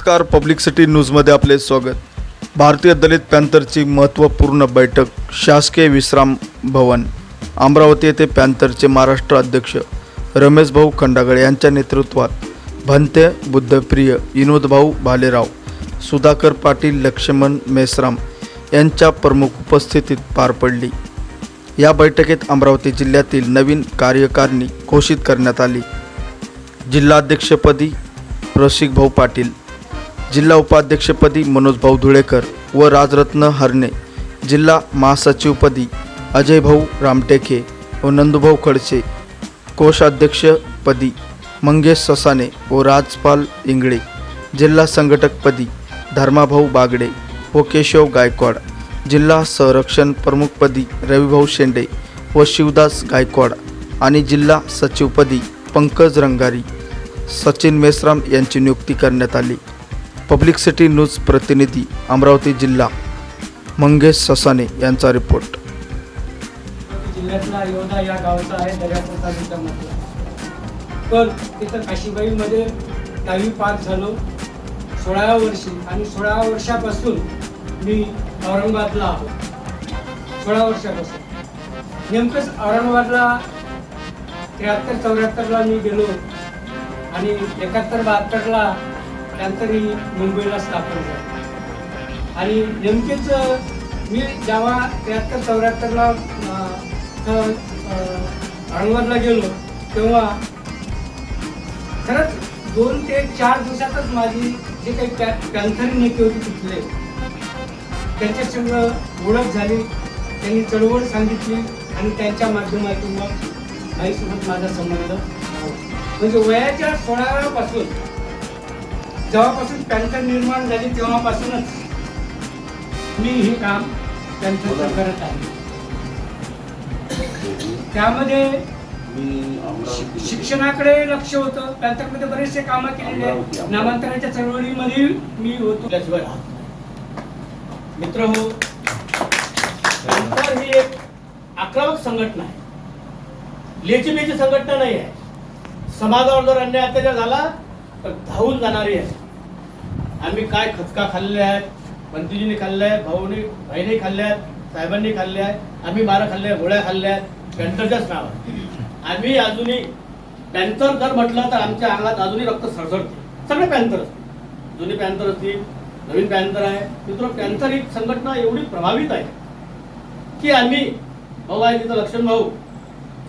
नमस्कार. Public city न्यूजमध्ये आपले स्वागत. भारतीय दलित पॅन्थरची महत्त्वपूर्ण बैठक शासकीय विश्राम भवन अमरावती येथे पॅन्थरचे महाराष्ट्र अध्यक्ष रमेश भाऊ खंडागळे यांच्या नेतृत्वात भंते बुद्धप्रिय विनोदभाऊ भालेराव सुधाकर पाटील लक्ष्मण मेसराम यांच्या प्रमुख उपस्थितीत पार पडली. या बैठकीत अमरावती जिल्ह्यातील नवीन कार्यकारिणी घोषित करण्यात आली. जिल्हाध्यक्षपदी रसिकभाऊ पाटील जिल्हा उपाध्यक्षपदी मनोज भाऊ धुळेकर व राजरत्न हरणे जिल्हा महासचिवपदी अजय भाऊ रामटेके व नंदुभाऊ खडसे कोषाध्यक्षपदी मंगेश ससाने व राजपाल इंगळे जिल्हा संघटकपदी धर्माभाऊ बागडे व केशव गायकवाड जिल्हा संरक्षण प्रमुखपदी रविभाऊ शेंडे व शिवदास गायकवाड आणि जिल्हा सचिवपदी पंकज रंगारी सचिन मेश्राम यांची नियुक्ती करण्यात आली. पब्लिक सिटी न्यूज प्रतिनिधी अमरावती जिल्हा मंगेश ससाने यांचा रिपोर्ट. जिल्ह्यातला योधा या गावचा आहे दर्यापूर पण तिथं काशीबाईमध्ये दहावी पास झालो. सोळाव्या वर्षी आणि सोळाव्या वर्षापासून मी औरंगाबादला आहो सोळा वर्षापासून. नेमकंच औरंगाबादला त्र्याहत्तर चौऱ्याहत्तरला मी गेलो आणि एकाहत्तर बहात्तरला त्यानंतर ही मुंबईला स्थापन झालं आणि नेमकेच मी जेव्हा त्र्याहत्तर चौऱ्याहत्तरला अं, गेलो तेव्हा खरंच दोन ते चार दिवसातच माझी जे काही पॅ पॅन्थरी नेते होती तिथले त्यांच्या संग ओळख झाली. त्यांनी चळवळ सांगितली आणि त्यांच्या माध्यमातून मग आईसोबत माझा संबंध म्हणजे वयाच्या सोळाव्यापासून जेव्हापासून पॅन्थर निर्माण झाली तेव्हापासूनच मी हे काम पॅन्थरचं करत आहे. त्यामध्ये शिक्षणाकडे लक्ष होतं. पॅन्थरमध्ये बरेचसे कामं केलेले आहेत. नामांतराच्या चळवळीमध्ये मी होतो. त्याशिवाय मित्र हो पॅन्थर ही एक आक्रमक संघटना आहे. लेचीबेची संघटना नाही आहे. समाजावर जर अन्याय अत्याचार झाला तर धावून जाणारी आहे. आम्ही काय खचका खाल्ले आहेत? मंत्रीजीने खाल्ले आहे भाऊने भाईने खाल्ले आहेत साहेबांनी खाल्ले आहेत आम्ही मारा खाल्ले गोळ्या खाल्ल्या आहेत पॅन्टरच्याच नावात आम्ही अजूनही पॅन्थर जर म्हटलं तर आमच्या अंगात अजूनही रक्त सळसळते. सगळे पॅन्थर असतील. जुने पॅन्थर असतील नवीन पॅन्थर आहे. मित्र पॅन्थर ही संघटना एवढी प्रभावित आहे की आम्ही भाऊ आहे तिथं लक्ष्मण भाऊ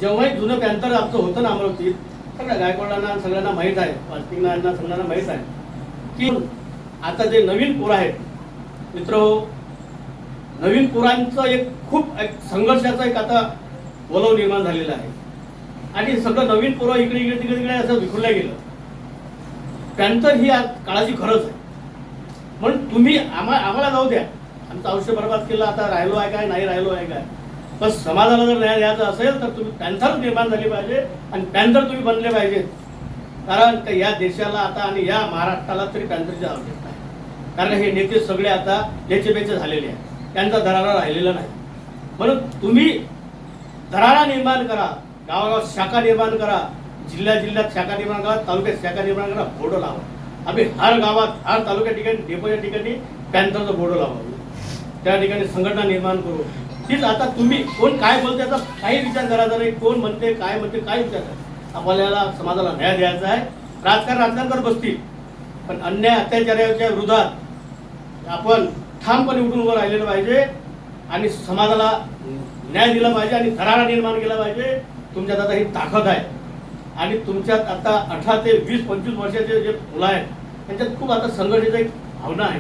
जेव्हाही जुनं पॅन्थर आमचं होतं ना अमरावतीत सगळ्या गायकवाडांना सगळ्यांना माहीत आहे वास्तविक यांना सगळ्यांना माहीत आहे की आता जे नवीन पूर आहेत मित्र नवीन पोरांचं एक खूप एक संघर्षाचा एक आता वलव निर्माण झालेला आहे. आणि सगळं नवीन पोरं इकडे इकडे तिकडे तिकडे असं विखुरल्या गेलं. त्यानंतर ही आज काळाची खरंच आहे. म्हणून तुम्ही आम्हा आम्हाला जाऊ द्या. आमचं आयुष्य बरबाद केलं आता राहिलो आहे काय नाही राहिलो आहे काय? पण समाजाला जर न्याय द्यायचा असेल तर तुम्ही पॅन्थर निर्माण झाली पाहिजे आणि पॅन्थर तुम्ही बनले पाहिजे. कारण या देशाला आता आणि या महाराष्ट्राला तरी पॅन्थरची आवश्यकता आहे. कारण हे नेते सगळे आता बेचे बेचे झालेले आहेत. त्यांचा दरारा राहिलेला नाही. म्हणून तुम्ही दरारा निर्माण करा. गावागावात शाखा निर्माण करा. जिल्ह्या जिल्ह्यात शाखा निर्माण करा. तालुक्यात शाखा निर्माण करा. बोर्ड लावा. आम्ही हर गावात हर तालुक्या ठिकाणी डेपोच्या ठिकाणी पॅन्थरचं बोर्ड लावा. त्या ठिकाणी संघटना निर्माण करू. तीच आता तुम्ही कोण काय बोलते याचा काही विचार करायचा नाही. कोण म्हणते काय म्हणते काय विचार आपल्याला समाजाला न्याय द्यायचा आहे. राजकारण राजकारण करत बसतील. पण अन्याय अत्याचाराच्या विरोधात आपण ठामपणे उठून उभं राहिलेलं पाहिजे आणि समाजाला न्याय दिला पाहिजे आणि करारा निर्माण केला पाहिजे. तुमच्यात आता ही ताकद आहे. आणि तुमच्यात आता अठरा ते वीस पंचवीस वर्षाचे जे मुलं आहेत त्यांच्यात खूप आता संघर्षाची एक भावना आहे.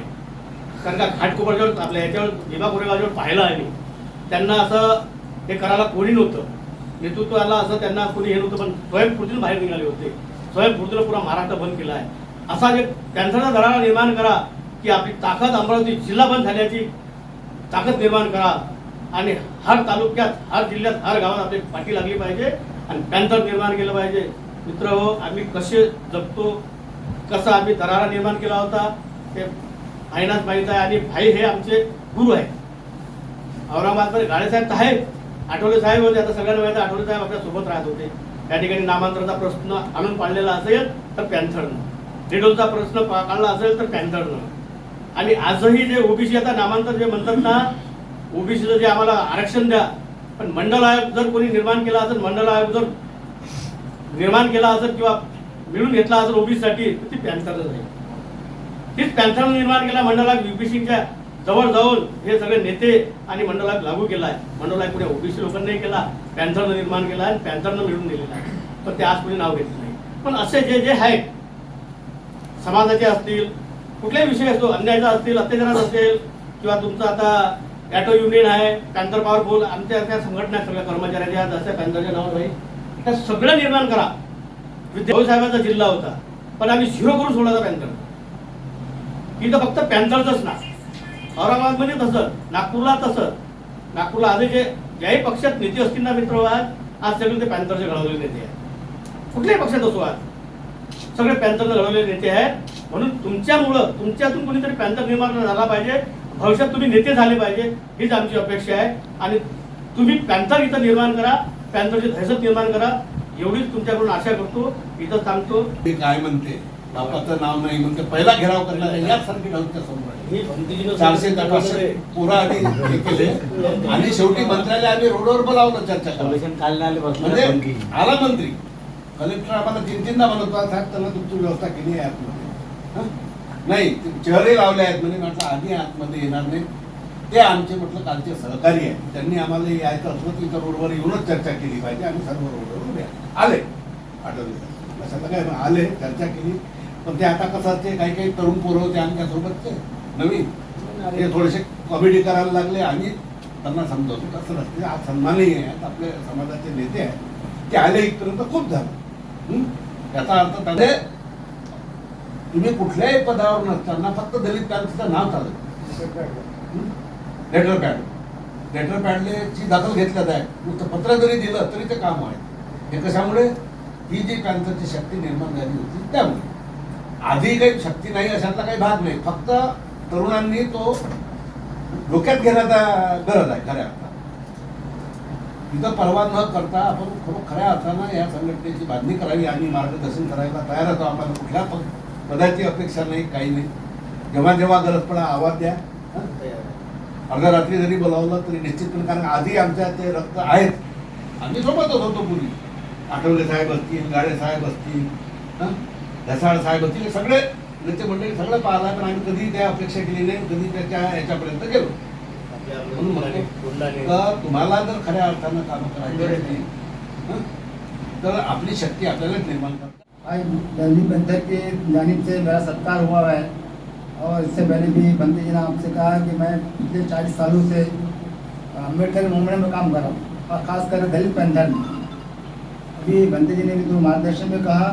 कारण का घाटकोपरच्यावर आपल्या याच्यावर भीमा कोरेगावच्यावर पाहिलं आहे मी. त्यांना असं हे करायला कोणी नव्हतं. नेतृत्वाला असं त्यांना कोणी हे नव्हतं पण स्वयंस्फूर्तीनं बाहेर निघाले होते. स्वयंस्फूर्तीनं पुरा महाराष्ट्र बंद केला आहे. असा जे त्यांचा धराला निर्माण करा की आपली ताकद अमरावती जिल्हा बंद झाल्याची ताकद निर्माण करा. आणि हर तालुक्यात हर जिल्ह्यात हर गावात आपली पाठी लागली पाहिजे आणि पॅन्थर निर्माण केलं पाहिजे. मित्र हो आम्ही कसे जगतो कसं आम्ही दरारा निर्माण केला होता ते भाईनाच माहीत आहे आणि भाई हे आमचे गुरु आहे औरंगाबादमध्ये गाडे साहेब तर आहेत. आठवले साहेब होते आता सगळ्यांना माहिती आठवले साहेब आपल्यासोबत राहत होते. त्या ठिकाणी नामांतराचा प्रश्न आणून पाडलेला असेल तर पॅन्थरनं. डिडोलचा प्रश्न पा- काढला असेल तर पॅन्थरनं आणि आजही जे ओबीसी आता नामांतर जे म्हणतात ना ओबीसीचं जे आम्हाला आरक्षण द्या पण मंडल आयोग जर कोणी निर्माण केला असेल मंडल आयोग जर निर्माण केला असेल किंवा मिळून घेतला असेल ओबीसीसाठी तर ती पॅन्थरच आहे तीच पॅन्थरनं निर्माण केला मंडल आयोग युपीसीच्या जवळ जाऊन हे सगळे नेते आणि मंडल आयोग लागू केला आहे. मंडल आयोग कुठे ओबीसी लोकांनाही केला पॅन्थरनं निर्माण केला आणि पॅन्थरनं मिळून दिलेला आहे. पण ते आज कोणी नाव घेतलं नाही. पण असे जे जे आहेत समाजाचे असतील कुठल्याही विषय असतो अन्यायाचा असतील अत्याचाराचा असेल किंवा तुमचं आता ॲटो युनियन आहे पॅन्थर पॉवरफुल आमच्या त्या संघटना सगळ्या कर्मचाऱ्याच्या जसं पॅन्थरच्या नावावर आहे. त्या सगळं निर्माण करा. विद्या साहेबांचा जिल्हा होता पण आम्ही झिरो करून सोडायचा होता पॅन्थर इथं फक्त पॅन्थरचंच ना. औरंगाबादमध्ये तसं नागपूरला तसं. नागपूरला आधी जे ज्याही पक्षात नेते असतील ना मित्र आज आज सगळे ते पॅन्थरचे घडवलेले नेते आहेत. कुठल्याही पक्षात असो आज. सगळे पॅन्थरनं घडवलेले नेते आहेत. म्हणून तुमच्यामुळं तुमच्यातून कोणीतरी पॅन्थर निर्माण झाला पाहिजे. भविष्यात तुम्ही नेते झाले पाहिजे हीच आमची अपेक्षा आहे. आणि तुम्ही पॅन्थर इथं निर्माण करा पॅन्थरची दहशत निर्माण करा. एवढीच तुमच्याकडून आशा करतो इथं थांबतो. ते काय म्हणते? बापाचं नाव नाही म्हणते पहिला घेराव करणार यासारखी नव्हत्या समोर ही चारशे ते. पाचशे पोरं आधी हे केले. आणि शेवटी मंत्र्याला आम्ही रोडवर बोलावलं चर्चा करायला. म्हणजे आला मंत्री. कलेक्टर आम्हाला तीन तीनदा म्हणत होता साहेब त्यांना तुमची व्यवस्था केली आहे आतमध्ये. नाही ते चेहरे लावले आहेत म्हणजे म्हटलं आम्ही आतमध्ये येणार नाही. ते आमचे म्हटलं कालचे सहकारी आहेत. त्यांनी आम्हाला यायचं असलं की इथं रोडवर येऊनच चर्चा केली पाहिजे. आम्ही सर्व रोडवर उभे आले. आठवले. कशाला काय आले चर्चा केली. पण ते आता कसं ते काही काही तरुण पोरं होते आमच्यासोबतचे नवीन. ते थोडेसे कॉमेडी करायला लागले. आणि त्यांना समजवतो. कसं नसते. आज सन्मानही आहेत. आपले समाजाचे नेते आहेत. ते आले इथपर्यंत खूप झालं. याचा अर्थ त्याने तुम्ही कुठल्याही पदावर नसताना फक्त दलित पॅनचं नाव चालत लेटर पॅड लेटर पॅडलेची दखल घेतल्यात आहे नुसतं पत्र जरी दिलं तरी ते काम आहे. हे कशामुळे? ही जी पॅन्थरची शक्ती निर्माण झाली होती त्यामुळे. आधी काही शक्ती नाही अशातला काही भाग नाही. फक्त तरुणांनी तो डोक्यात घेण्याचा गरज आहे खऱ्या तिथं परवा न करता आपण खरं खऱ्या अर्थानं या संघटनेची बांधणी करावी आणि मार्गदर्शन करायला तयार होतो. आम्हाला कुठल्या प- पदाची अपेक्षा नाही काही नाही. जेव्हा जेव्हा गरज पडा आवाज द्या. हं? अर्ध्या रात्री जरी बोलावलं तरी निश्चितपणे कारण आधी आमच्या ते रक्त आहेत. आम्ही सोबतच होतो पूर्वी. आठवले साहेब असतील गाडे साहेब असतील हं? ढसाळ साहेब असतील हे सगळे नेते मंडळी सगळं पाहिलं पण आम्ही कधी त्या अपेक्षा केली नाही कधी त्याच्या याच्यापर्यंत गेलो. म्हणून म्हणतो का तुम्हाला जर खऱ्या अर्थानं कामं करायची हं? तर आपली शक्ती आपल्यालाच निर्माण करतात. आज दिल्ली पंथक की जानिब से मेरा सत्कार हुआ है और इससे पहले भी बंदी जी ने आपसे कहा कि मैं पिछले चालीस सालों से अंबेडकर मूवमेंट में काम कर रहा हूँ और खासकर दलित पंथर में। अभी बंदी जी ने भी जो मार्गदर्शन में कहा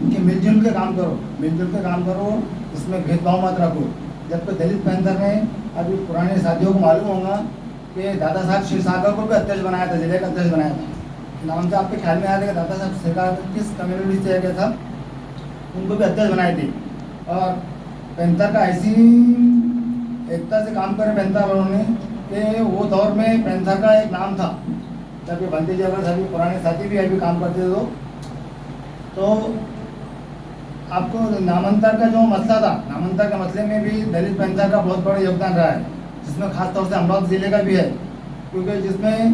कि मिलजुल के काम करो मिलजुल के काम करो इसमें भेदभाव मत रखो। जबकि दलित पैंथर में अभी पुराने साथियों को मालूम होगा कि दादा साहब क्षीरसागर को भी अध्यक्ष बनाया था, ज़िले का अध्यक्ष बनाया था। नाम से आपके ख्याल में आया था दादा साहब सरकार किस कम्युनिटी से गया था? उनको भी अध्यक्ष बनाए थे। और पैंथर का ऐसी एकता से काम करे पैंथर वालों ने कि वो दौर में पैंथर का एक नाम था। जब ये बंदी जी अगर सभी पुराने साथी भी अभी काम करते थे तो। तो आपको नामांतर का जो मसला था, नामांतर के मसले में भी दलित पैंथर का बहुत बड़ा योगदान रहा है। जिसमें खास तौर से अमरावती ज़िले का भी है, क्योंकि जिसमें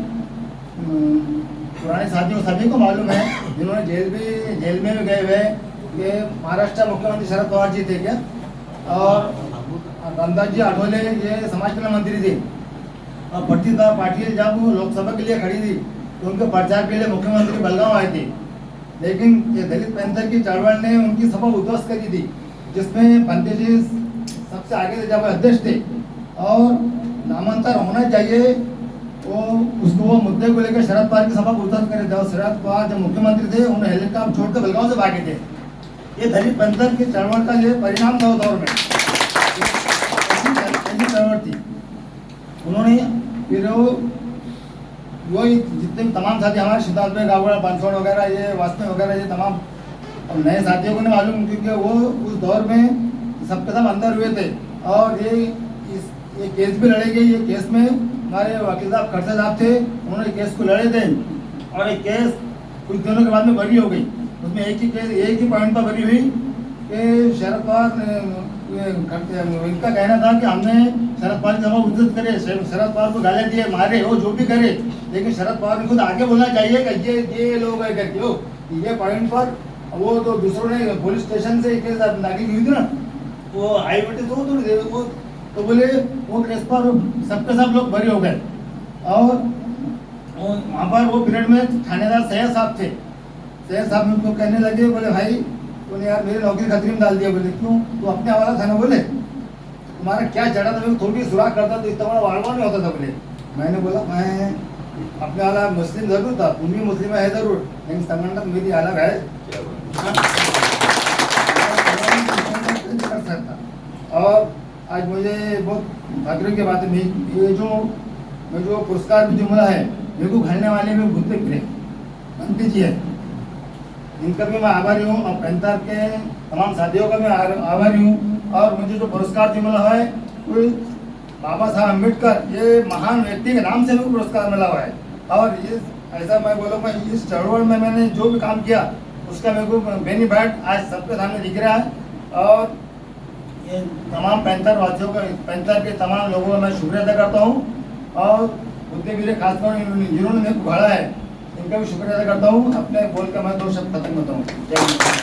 पुराने साथियों, सभी को मालूम है, जिन्होंने जेल भी, जेल में भी गए हुए ये महाराष्ट्र मुख्यमंत्री शरद पवार जी थे क्या? और रामदास जी आठोले ये समाज कल्याण मंत्री थे। और प्रतिभा पाटिल जब लोकसभा के लिए खड़ी थी तो उनके प्रचार के लिए मुख्यमंत्री बलगांव आए थे। लेकिन ये दलित पैंथर की चढ़वल ने उनकी सभा उद्ध्वस्त करी थी, जिसमें बंदे जी सबसे आगे थे, जब अध्यक्ष थे। और नामांतर होना चाहिए। वो उसको वो मुद्दे को लेकर शरद पवार की सभा उद्ध्वस्त करे। थे और शरद पवार जब मुख्यमंत्री थे, उन्हें हेलीकॉप्टर छोड़कर बलगांव से भागे थे। ये दलित पैंथर की चळवळ का ये परिणाम था दौर में। थी। उन्होंने फिर वो वही जितने तमाम साथी हमारे, सिद्धार्थ भाई गावड़ा, बांसवाड़ वगैरह, ये वास्तव वगैरह, ये तमाम अब नए साथियों को नहीं मालूम, क्योंकि वो उस दौर में सबके सब अंदर हुए थे। और ये ये केस भी लड़े गए ये केस में हमारे वकील साहब खड़से साहब थे, उन्होंने केस को लड़े थे, और ये केस कुछ दिनों के बाद में बरी हो गई। उसमें एक ही केस, एक ही पॉइंट पर बरी हुई कि शरद पवार इनका कहना था कि हमने शरद पवार की जमा उज्जत करे शरद पवार को गाले दिए, मारे हो, जो भी करे, लेकिन शरद पवार ने खुद आगे बोलना चाहिए कि ये ये लोग है करके हो, ये पॉइंट पर, वो तो दूसरों ने पुलिस स्टेशन से केस दाखिल की थी ना, वो आई बेटे तो थोड़ी देर, वो तो बोले वो केस पर सबके सब लोग बरी हो गए। और वहाँ पर वो पीरियड में थानेदार सैयद साहब थे। सैयद साहब ने उनको कहने लगे बोले भाई बोले यार मेरी नौकरी खतरे में डाल दिया। बोले क्यों? तू अपने हवाला था ना बोले? तुम्हारा क्या चढ़ा था? थोड़ी सुराख करता तो इतना बड़ा वाड़वा नहीं होता था बोले। मैंने बोला मैं अपने वाला मुस्लिम ज़रूर था तुम भी मुस्लिम है ज़रूर लेकिन संगठन मेरी अलग है। और आज मुझे बहुत भाग्य की बात है। ये जो मैं जो पुरस्कार जो मिला है, मेरे को घरने वाले में फिरे। मंत्री जी है। इनका भी मैं आभारी हूँ और पैंतर के तमाम साथियों का मैं आभारी हूँ। और मुझे जो पुरस्कार जो मिला है, वो बाबा साहब अंबेडकर ये महान व्यक्ति के नाम से भी पुरस्कार मिला हुआ है। और ये ऐसा मैं बोलूँगा इस चळवळ में मैंने जो भी काम किया, उसका मेरे को बेनिफिट आज सबके सामने दिख रहा है। और ये तमाम पैंतर वासियों का पैंतर के तमाम लोगों का मैं शुक्रिया अदा करता हूँ। और उतने मेरे खासकर जिन्होंने घड़ा है, इनका भी शुक्रिया अदा करता हूँ। अपने बोल का मैं दो शब्द खत्म करता हूँ।